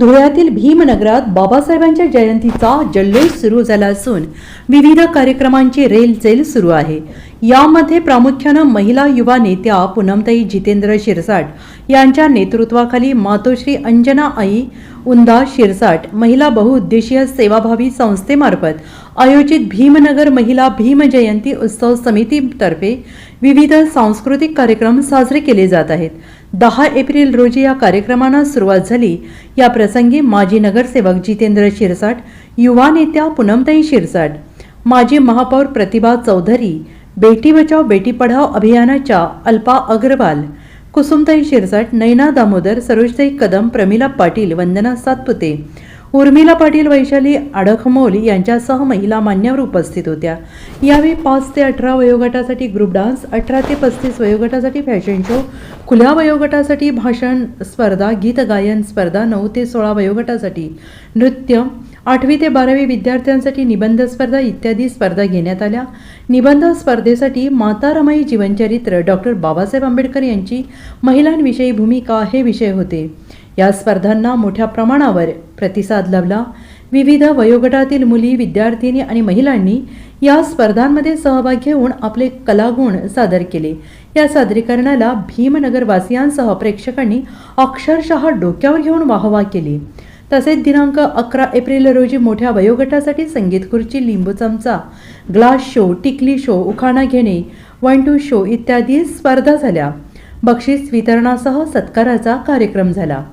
धुळ्यातील भीमनगरात बाबासाहेबांच्या जयंतीचा जल्लोष सुरू झाला असून विविध कार्यक्रमांची रेलचेल सुरू आहे. यामध्ये प्रामुख्यानं महिला युवा नेत्या पूनमताई जितेंद्र शिरसाट यांच्या नेतृत्वाखाली मातोश्री अंजना आई उंदा शिरसाट महिला बहुउद्देशीय सेवाभावी संस्थेमार्फत आयोजित भीमनगर महिला भीम जयंती उत्सव समितीतर्फे विविध सांस्कृतिक कार्यक्रम साजरे केले जात आहेत. दहा एप्रिल रोजी या कार्यक्रमांना सुरुवात झाली. या प्रसंगी माजी नगरसेवक जितेंद्र शिरसाट युवा नेत्या पूनमताई शिरसाट माजी महापौर प्रतिभा चौधरी बेटी बचाव बेटी पढाव अभियानाच्या अल्पा अग्रवाल कुसुमताई शिरसाट नैना दामोदर सरोजताई कदम प्रमिला पाटील वंदना सातपुते उर्मिला पाटील वैशाली आडखमोल यांच्यासह महिला मान्यवर उपस्थित होत्या. यावेळी पाच ते अठरा वयोगटासाठी ग्रुप डान्स अठरा ते पस्तीस वयोगटासाठी फॅशन शो खुल्या वयोगटासाठी भाषण स्पर्धा गीत गायन स्पर्धा नऊ ते सोळा वयोगटासाठी नृत्य आठवी ते बारावी विद्यार्थ्यांसाठी निबंध स्पर्धा इत्यादी स्पर्धा घेण्यात आल्या. निबंध स्पर्धेसाठी माता रमाई जीवनचरित्र डॉक्टर बाबासाहेब आंबेडकर यांची महिलांविषयी भूमिका हे विषय होते. या स्पर्धांना मोठ्या प्रमाणावर प्रतिसाद लाभला. विविध वयोगटातील मुली विद्यार्थिनी आणि महिलांनी या स्पर्धांमध्ये सहभाग घेऊन आपले कलागुण सादर केले. या सादरीकरणाला भीमनगरवासियांसह प्रेक्षकांनी अक्षरशः डोक्यावर घेऊन वाहवा केली. तसेच दिनांक अकरा एप्रिल रोजी मोठ्या वयोगटासाठी संगीत खुर्ची लिंबू चमचा ग्लास शो टिकली शो उखाणा घेणे वन टू शो इत्यादी स्पर्धा झाल्या. बक्षीस वितरणासह सत्काराचा कार्यक्रम झाला.